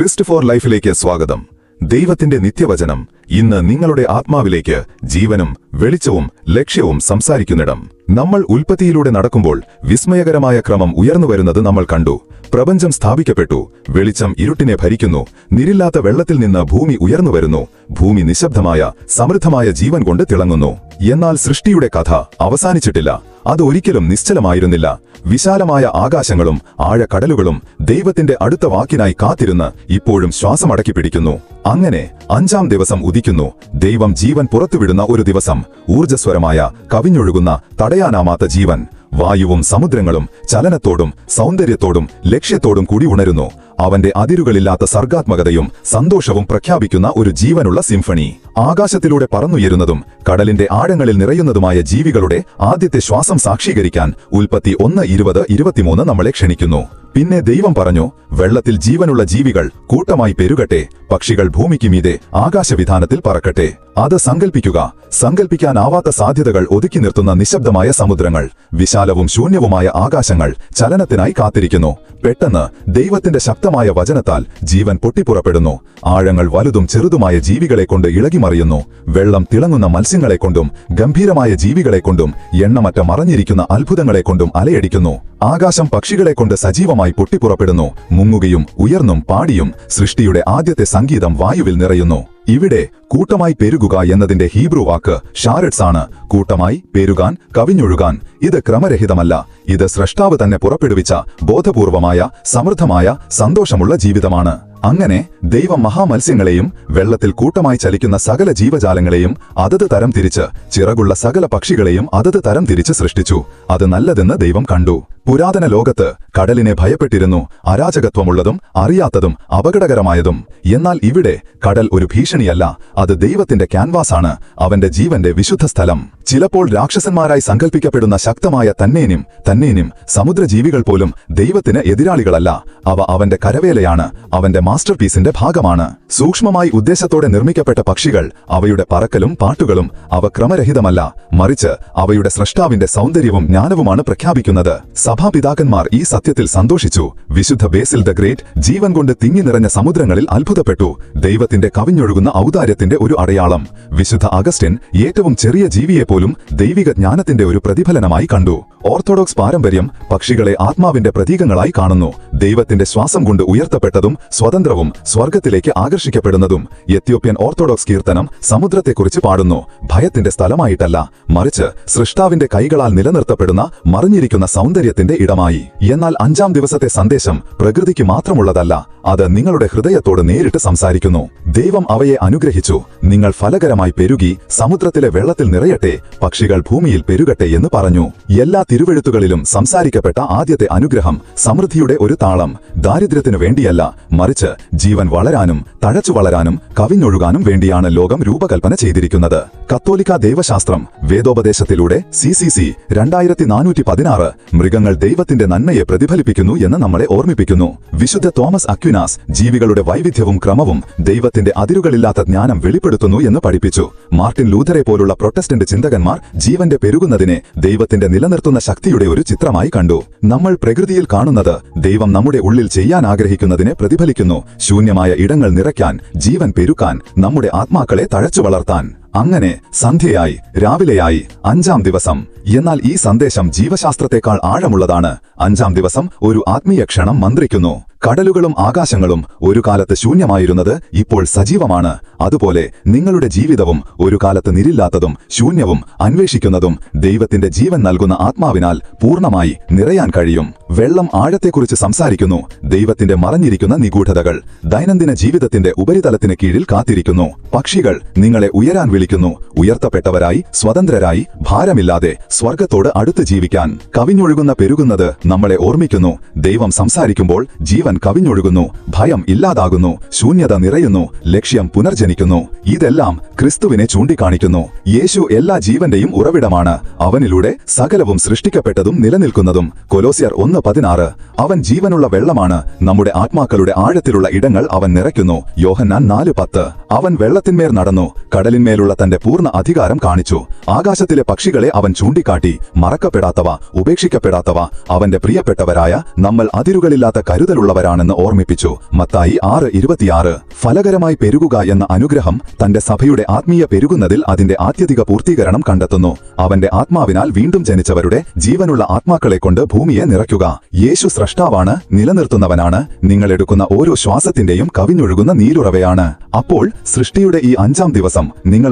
ക്രിസ്റ്റഫോർ ലൈഫിലേക്ക് സ്വാഗതം. ദൈവത്തിന്റെ നിത്യവചനം ഇന്ന് നിങ്ങളുടെ ആത്മാവിലേക്ക് ജീവനും വെളിച്ചവും ലക്ഷ്യവും സംസാരിക്കുന്നിടം. നമ്മൾ ഉൽപ്പത്തിയിലൂടെ നടക്കുമ്പോൾ വിസ്മയകരമായ ക്രമം ഉയർന്നു വരുന്നത് നമ്മൾ കണ്ടു. പ്രപഞ്ചം സ്ഥാപിക്കപ്പെട്ടു. വെളിച്ചം ഇരുട്ടിനെ ഭരിക്കുന്നു. നിരില്ലാത്ത വെള്ളത്തിൽ നിന്ന് ഭൂമി ഉയർന്നു വരുന്നു. ഭൂമി നിശബ്ദമായ സമൃദ്ധമായ ജീവൻ കൊണ്ട് തിളങ്ങുന്നു. എന്നാൽ സൃഷ്ടിയുടെ കഥ അവസാനിച്ചിട്ടില്ല. അത് ഒരിക്കലും നിശ്ചലമായിരുന്നില്ല. വിശാലമായ ആകാശങ്ങളും ആഴക്കടലുകളും ദൈവത്തിന്റെ അടുത്ത വാക്കിനായി കാത്തിരുന്ന് ഇപ്പോഴും ശ്വാസമടക്കി പിടിക്കുന്നു അങ്ങനെ അഞ്ചാം ദിവസം ഉദിക്കുന്നു ദൈവം ജീവൻ പുറത്തുവിടുന്ന ഒരു ദിവസം ഊർജസ്വരമായ കവിഞ്ഞൊഴുകുന്ന തടയാനാമാത്ത ജീവൻ വായുവും സമുദ്രങ്ങളും ചലനത്തോടും സൗന്ദര്യത്തോടും ലക്ഷ്യത്തോടും കൂടി ഉണരുന്നു. അവന്റെ അതിരുകളില്ലാത്ത സർഗാത്മകതയും സന്തോഷവും പ്രഖ്യാപിക്കുന്ന ഒരു ജീവനുള്ള സിംഫണി. ആകാശത്തിലൂടെ പറന്നുയരുന്നതും കടലിന്റെ ആഴങ്ങളിൽ നിറയുന്നതുമായ ജീവികളുടെ ആദ്യത്തെ ശ്വാസം സാക്ഷീകരിക്കാൻ ഉൽപ്പത്തി ഒന്ന് ഇരുപത് ഇരുപത്തിമൂന്ന് നമ്മളെ ക്ഷണിക്കുന്നു. പിന്നെ ദൈവം പറഞ്ഞു വെള്ളത്തിൽ ജീവനുള്ള ജീവികൾ കൂട്ടമായി പെരുകട്ടെ പക്ഷികൾ ഭൂമിക്ക് മീതെ ആകാശവിധാനത്തിൽ പറക്കട്ടെ. അത് സങ്കൽപ്പിക്കുക സങ്കൽപ്പിക്കാനാവാത്ത സാധ്യതകൾ ഒതുക്കി നിർത്തുന്ന നിശബ്ദമായ സമുദ്രങ്ങൾ വിശാലവും ശൂന്യവുമായ ആകാശങ്ങൾ ചലനത്തിനായി കാത്തിരിക്കുന്നു. പെട്ടെന്ന് ദൈവത്തിന്റെ ശക്തമായ വചനത്താൽ ജീവൻ പൊട്ടിപ്പുറപ്പെടുന്നു. ആഴങ്ങൾ വലുതും ചെറുതുമായ ജീവികളെ കൊണ്ട് ഇളകിമറിയുന്നു. വെള്ളം തിളങ്ങുന്ന മത്സ്യങ്ങളെക്കൊണ്ടും ഗംഭീരമായ ജീവികളെക്കൊണ്ടും എണ്ണമറ്റ മറഞ്ഞിരിക്കുന്ന അത്ഭുതങ്ങളെക്കൊണ്ടും അലയടിക്കുന്നു. ആകാശം പക്ഷികളെ കൊണ്ട് സജീവമായി പൊട്ടിപ്പുറപ്പെടുന്നു. മുങ്ങുകയും ഉയർന്നും പാടിയും സൃഷ്ടിയുടെ ആദ്യത്തെ സംഗീതം വായുവിൽ നിറയുന്നു. ഇവിടെ കൂട്ടമായി പെരുകുക എന്നതിന്റെ ഹീബ്രു വാക്ക് ഷാരറ്റ്സ് ആണ് കൂട്ടമായി പെരുകാൻ കവിഞ്ഞൊഴുകാൻ. ഇത് ക്രമരഹിതമല്ല. ഇത് സ്രഷ്ടാവ് തന്നെ പുറപ്പെടുവിച്ച ബോധപൂർവമായ സമൃദ്ധമായ സന്തോഷമുള്ള ജീവിതമാണ്. അങ്ങനെ ദൈവം മഹാമത്സ്യങ്ങളെയും വെള്ളത്തിൽ കൂട്ടമായി ചലിക്കുന്ന സകല ജീവജാലങ്ങളെയും അതത് തരം തിരിച്ച് ചിറകുള്ള സകല പക്ഷികളെയും അതത് തരം തിരിച്ച് സൃഷ്ടിച്ചു. അത് നല്ലതെന്ന് ദൈവം കണ്ടു. പുരാതന ലോകത്ത് കടലിനെ ഭയപ്പെട്ടിരുന്നു. അരാജകത്വമുള്ളതും അറിയാത്തതും അപകടകരമായതും. എന്നാൽ ഇവിടെ കടൽ ഒരു ഭീഷണിയല്ല അത് ദൈവത്തിന്റെ ക്യാൻവാസാണ് അവന്റെ ജീവന്റെ വിശുദ്ധ സ്ഥലം ചിലപ്പോൾ രാക്ഷസന്മാരായി സങ്കൽപ്പിക്കപ്പെടുന്ന ശക്തമായ തന്നേനും തന്നേനും സമുദ്രജീവികൾ പോലും ദൈവത്തിന് എതിരാളികളല്ല. അവ അവന്റെ കരവേലയാണ് അവന്റെ മാസ്റ്റർപീസിന്റെ ഭാഗമാണ്. സൂക്ഷ്മമായി ഉദ്ദേശത്തോടെ നിർമ്മിക്കപ്പെട്ട പക്ഷികൾ അവയുടെ പറക്കലും പാട്ടുകളും അവ ക്രമരഹിതമല്ല. മറിച്ച് അവയുടെ സ്രഷ്ടാവിന്റെ സൗന്ദര്യവും ജ്ഞാനവുമാണ് പ്രഖ്യാപിക്കുന്നത്. സഭാപിതാക്കന്മാർ ഈ സത്യത്തിൽ സന്തോഷിച്ചു. വിശുദ്ധ ബേസിൽ ദ ഗ്രേറ്റ് ജീവൻ കൊണ്ട് തിങ്ങി നിറഞ്ഞ സമുദ്രങ്ങളിൽ അത്ഭുതപ്പെട്ടു. ദൈവത്തിന്റെ കവിഞ്ഞൊഴുകുന്ന ഔദാര്യത്തിന്റെ ഒരു അടയാളം. വിശുദ്ധ അഗസ്റ്റിൻ ഏറ്റവും ചെറിയ ജീവിയെപ്പോലും ദൈവിക ജ്ഞാനത്തിന്റെ ഒരു പ്രതിഫലനമായി കണ്ടു. ഓർത്തഡോക്സ് പാരമ്പര്യം പക്ഷികളെ ആത്മാവിന്റെ പ്രതീകങ്ങളായി കാണുന്നു. ദൈവത്തിന്റെ ശ്വാസം കൊണ്ട് ഉയർത്തപ്പെട്ടതും സ്വതന്ത്രവും സ്വർഗത്തിലേക്ക് ആകർഷിക്കപ്പെടുന്നതും എത്യോപ്യൻ ഓർത്തഡോക്സ് കീർത്തനം സമുദ്രത്തെക്കുറിച്ച് പാടുന്നു. ഭയത്തിന്റെ സ്ഥലമായിട്ടല്ല മറിച്ച് സൃഷ്ടാവിന്റെ കൈകളാൽ നിലനിർത്തപ്പെടുന്ന മറിഞ്ഞിരിക്കുന്ന സൗന്ദര്യത്തിന്റെ ഇടമായി. എന്നാൽ അഞ്ചാം ദിവസത്തെ സന്ദേശം പ്രകൃതിക്ക് മാത്രമുള്ളതല്ല അത് നിങ്ങളുടെ ഹൃദയത്തോട് നേരിട്ട് സംസാരിക്കുന്നു. ദൈവം അവയെ അനുഗ്രഹിച്ചു. നിങ്ങൾ ഫലകരമായി പെരുകി സമുദ്രത്തിലെ വെള്ളത്തിൽ നിറയട്ടെ പക്ഷികൾ ഭൂമിയിൽ പെരുകട്ടെ എന്ന് പറഞ്ഞു. എല്ലാ തിരുവെഴുത്തുകളിലും സംസാരിക്കപ്പെട്ട ആദ്യത്തെ അനുഗ്രഹം സമൃദ്ധിയുടെ ഒരു താളം ദാരിദ്ര്യത്തിനു വേണ്ടിയല്ല മറിച്ച് ജീവൻ വളരാനും തഴച്ചു വളരാനും കവിഞ്ഞൊഴുകാനും വേണ്ടിയാണ് ലോകം രൂപകൽപ്പന ചെയ്തിരിക്കുന്നത്. കത്തോലിക്ക ദൈവശാസ്ത്രം വേദോപദേശത്തിലൂടെ സി സി സി രണ്ടായിരത്തി നാനൂറ്റി പതിനാറ് മൃഗങ്ങൾ ദൈവത്തിന്റെ നന്മയെ പ്രതിഫലിപ്പിക്കുന്നു എന്ന് നമ്മളെ ഓർമ്മിപ്പിക്കുന്നു. വിശുദ്ധ തോമസ് അക്വിനാസ് ജീവികളുടെ വൈവിധ്യവും ക്രമവും ദൈവത്തിന്റെ അതിരുകളില്ലാത്ത ജ്ഞാനം വെളിപ്പെടുത്തുന്നു എന്ന് പഠിപ്പിച്ചു. മാർട്ടിൻ ലൂഥറെ പോലുള്ള പ്രൊട്ടസ്റ്റന്റ് ചിന്തകന്മാർ ജീവന്റെ പെരുകുന്നതിനെ ദൈവത്തിന്റെ നിലനിർത്തുന്ന ശക്തിയുടെ ഒരു ചിത്രമായി കണ്ടു. നമ്മൾ പ്രകൃതിയിൽ കാണുന്നത് ദൈവം നമ്മുടെ ഉള്ളിൽ ചെയ്യാൻ ആഗ്രഹിക്കുന്നതിനെ പ്രതിഫലിക്കുന്നു. ശൂന്യമായ ഇടങ്ങൾ നിറയ്ക്കാൻ ജീവൻ പെരുക്കാൻ നമ്മുടെ ആത്മാക്കളെ തഴച്ചു വളർത്താൻ. അങ്ങനെ സന്ധ്യയായി രാവിലെയായി അഞ്ചാം ദിവസം. എന്നാൽ ഈ സന്ദേശം ജീവശാസ്ത്രത്തെക്കാൾ ആഴമുള്ളതാണ്. അഞ്ചാം ദിവസം ഒരു ആത്മീയ ക്ഷണം മന്ത്രിക്കുന്നു. കടലുകളും ആകാശങ്ങളും ഒരു കാലത്ത് ശൂന്യമായിരുന്നത് ഇപ്പോൾ സജീവമാണ്. അതുപോലെ നിങ്ങളുടെ ജീവിതവും ഒരു കാലത്ത് നിരില്ലാത്തതും ശൂന്യവും അന്വേഷിക്കുന്നതും ദൈവത്തിന്റെ ജീവൻ നൽകുന്ന ആത്മാവിനാൽ പൂർണമായി നിറയാൻ കഴിയും. വെള്ളം ആഴത്തെക്കുറിച്ച് സംസാരിക്കുന്നു. ദൈവത്തിന്റെ മറഞ്ഞിരിക്കുന്ന നിഗൂഢതകൾ ദൈനംദിന ജീവിതത്തിന്റെ ഉപരിതലത്തിന് കീഴിൽ കാത്തിരിക്കുന്നു. പക്ഷികൾ നിങ്ങളെ ഉയരാൻ വിളിക്കുന്നു. ഉയർത്തപ്പെട്ടവരായി സ്വതന്ത്രരായി ഭാരമില്ലാതെ സ്വർഗത്തോട് അടുത്ത് ജീവിക്കാൻ. കവിഞ്ഞൊഴുകുന്ന പെരുകുന്നത് നമ്മളെ ഓർമ്മിക്കുന്നു. ദൈവം സംസാരിക്കുമ്പോൾ ജീവൻ കവിഞ്ഞൊഴുകുന്നു. ഭയം ഇല്ലാതാകുന്നു. ശൂന്യത നിറയുന്നു. ലക്ഷ്യം പുനർജനിക്കുന്നു. ഇതെല്ലാം ക്രിസ്തുവിനെ ചൂണ്ടിക്കാണിക്കുന്നു. യേശു എല്ലാ ജീവന്റെയും ഉറവിടമാണ്. അവനിലൂടെ സകലവും സൃഷ്ടിക്കപ്പെട്ടതും നിലനിൽക്കുന്നതും. കൊലോസിയർ ഒന്ന് പതിനാറ്. അവൻ ജീവനുള്ള വെള്ളമാണ്. നമ്മുടെ ആത്മാക്കളുടെ ആഴത്തിലുള്ള ഇടങ്ങൾ അവൻ നിറയ്ക്കുന്നു. യോഹന്നാൻ നാല് പത്ത്. അവൻ വെള്ളത്തിന്മേൽ നടന്നു. കടലിന്മേലുള്ള തന്റെ പൂർണ അധികാരം കാണിച്ചു. ആകാശത്തിലെ പക്ഷികളെ അവൻ ചൂണ്ടി ചൂണ്ടിക്കാട്ടി മറക്കപ്പെടാത്തവ ഉപേക്ഷിക്കപ്പെടാത്തവ അവന്റെ പ്രിയപ്പെട്ടവരായ നമ്മൾ അതിരുകളില്ലാത്ത കരുതലുള്ളവരാണെന്ന് ഓർമ്മിപ്പിച്ചു. മത്തായി ആറ് ഇരുപത്തിയാറ്. ഫലകരമായി പെരുകുക എന്ന അനുഗ്രഹം തന്റെ സഭയുടെ ആത്മീയ പെരുകുന്നതിൽ അതിന്റെ ആത്യധിക പൂർത്തീകരണം കണ്ടെത്തുന്നു. അവന്റെ ആത്മാവിനാൽ വീണ്ടും ജനിച്ചവരുടെ ജീവനുള്ള ആത്മാക്കളെ കൊണ്ട് ഭൂമിയെ നിറയ്ക്കുക. യേശു സ്രഷ്ടാവാണ് നിലനിർത്തുന്നവനാണ് നിങ്ങളെടുക്കുന്ന ഓരോ ശ്വാസത്തിന്റെയും കവിഞ്ഞൊഴുകുന്ന നീരുറവയാണ്. അപ്പോൾ സൃഷ്ടിയുടെ ഈ അഞ്ചാം ദിവസം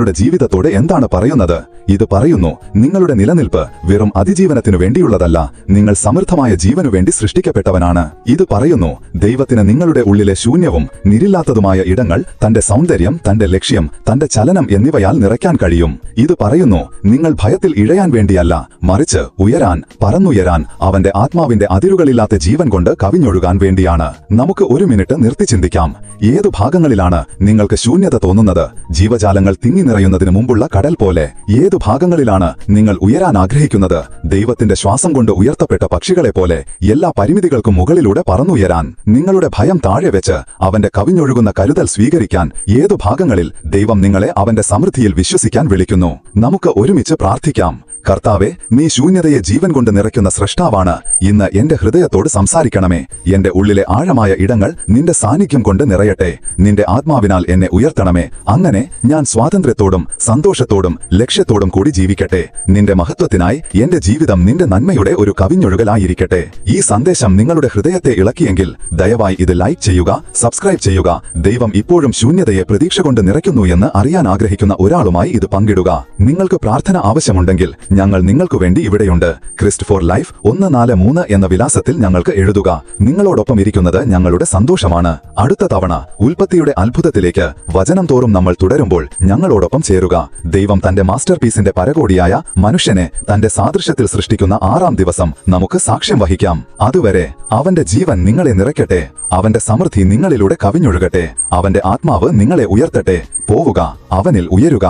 നിങ്ങളുടെ ജീവിതത്തോട് എന്താണ് പറയുന്നത്? ഇത് പറയുന്നു നിങ്ങളുടെ നിലനിൽപ്പ് വെറും അതിജീവനത്തിനു വേണ്ടിയുള്ളതല്ല നിങ്ങൾ സമൃദ്ധമായ ജീവനു വേണ്ടി സൃഷ്ടിക്കപ്പെട്ടവനാണ്. ഇത് പറയുന്നു ദൈവത്തിന് നിങ്ങളുടെ ഉള്ളിലെ ശൂന്യവും നിരില്ലാത്തതുമായ ഇടങ്ങൾ തന്റെ സൗന്ദര്യം തന്റെ ലക്ഷ്യം തന്റെ ചലനം എന്നിവയാൽ നിറയ്ക്കാൻ കഴിയും. ഇത് പറയുന്നു നിങ്ങൾ ഭയത്തിൽ ഇഴയാൻ വേണ്ടിയല്ല മറിച്ച് ഉയരാൻ പറന്നുയരാൻ അവന്റെ ആത്മാവിന്റെ അതിരുകളില്ലാത്ത ജീവൻ കൊണ്ട് കവിഞ്ഞൊഴുകാൻ വേണ്ടിയാണ്. നമുക്ക് ഒരു മിനിറ്റ് നിർത്തി ചിന്തിക്കാം. ഏതു ഭാഗങ്ങളിലാണ് നിങ്ങൾക്ക് ശൂന്യത തോന്നുന്നത്? ജീവജാലങ്ങൾ തിങ്ങി നിറയുന്നതിന് മുമ്പുള്ള കടൽ പോലെ ഏതു ഭാഗങ്ങളിലാണ് നിങ്ങൾ ഉയരാൻ ആഗ്രഹിക്കുന്നത്? ദൈവത്തിന്റെ ശ്വാസം കൊണ്ട് ഉയർത്തപ്പെട്ട പക്ഷികളെ പോലെ എല്ലാ പരിമിതികൾക്കും മുകളിലൂടെ പറന്നുയരാൻ നിങ്ങളുടെ ഭയം താഴെ വെച്ച് അവന്റെ കവിഞ്ഞൊഴുകുന്ന കരുതൽ സ്വീകരിക്കാൻ ഏതു ഭാഗങ്ങളിൽ ദൈവം നിങ്ങളെ അവന്റെ സമൃദ്ധിയിൽ വിശ്വസിക്കാൻ വിളിക്കുന്നു. നമുക്ക് ഒരുമിച്ച് പ്രാർത്ഥിക്കാം. കർത്താവെ നീ ശൂന്യതയെ ജീവൻ കൊണ്ട് നിറയ്ക്കുന്ന സൃഷ്ടാവാണ് ഇന്ന് എന്റെ ഹൃദയത്തോട് സംസാരിക്കണമേ. എന്റെ ഉള്ളിലെ ആഴമായ ഇടങ്ങൾ നിന്റെ സാന്നിധ്യം കൊണ്ട് നിറയട്ടെ. നിന്റെ ആത്മാവിനാൽ എന്നെ ഉയർത്തണമേ. അങ്ങനെ ഞാൻ സ്വാതന്ത്ര്യത്തോടും സന്തോഷത്തോടും ലക്ഷ്യത്തോടും കൂടി ജീവിക്കട്ടെ. നിന്റെ മഹത്വത്തിനായി എന്റെ ജീവിതം നിന്റെ നന്മയുടെ ഒരു കവിഞ്ഞൊഴുകലായിരിക്കട്ടെ. ഈ സന്ദേശം നിങ്ങളുടെ ഹൃദയത്തെ ഇളക്കിയെങ്കിൽ ദയവായി ഇത് ലൈക്ക് ചെയ്യുക സബ്സ്ക്രൈബ് ചെയ്യുക. ദൈവം ഇപ്പോഴും ശൂന്യതയെ പ്രതീക്ഷ കൊണ്ട് നിറയ്ക്കുന്നു എന്ന് അറിയാൻ ആഗ്രഹിക്കുന്ന ഒരാളുമായി ഇത് പങ്കിടുക. നിങ്ങൾക്ക് പ്രാർത്ഥന ആവശ്യമുണ്ടെങ്കിൽ ഞങ്ങൾ നിങ്ങൾക്കു വേണ്ടി ഇവിടെയുണ്ട്. ക്രിസ്റ്റ് ഫോർ ലൈഫ് ഒന്ന് നാല് മൂന്ന് എന്ന വിലാസത്തിൽ ഞങ്ങൾക്ക് എഴുതുക. നിങ്ങളോടൊപ്പം ഇരിക്കുന്നത് ഞങ്ങളുടെ സന്തോഷമാണ്. അടുത്ത തവണ ഉൽപ്പത്തിയുടെ അത്ഭുതത്തിലേക്ക് വചനം തോറും നമ്മൾ തുടരുമ്പോൾ ഞങ്ങളോടൊപ്പം ചേരുക. ദൈവം തന്റെ മാസ്റ്റർ പീസിന്റെ പരകോടിയായ മനുഷ്യനെ തന്റെ സാദൃശ്യത്തിൽ സൃഷ്ടിക്കുന്ന ആറാം ദിവസം നമുക്ക് സാക്ഷ്യം വഹിക്കാം. അതുവരെ അവന്റെ ജീവൻ നിങ്ങളെ നിറയ്ക്കട്ടെ. അവന്റെ സമൃദ്ധി നിങ്ങളിലൂടെ കവിഞ്ഞൊഴുകട്ടെ. അവന്റെ ആത്മാവ് നിങ്ങളെ ഉയർത്തട്ടെ. പോവുക. അവനിൽ ഉയരുക.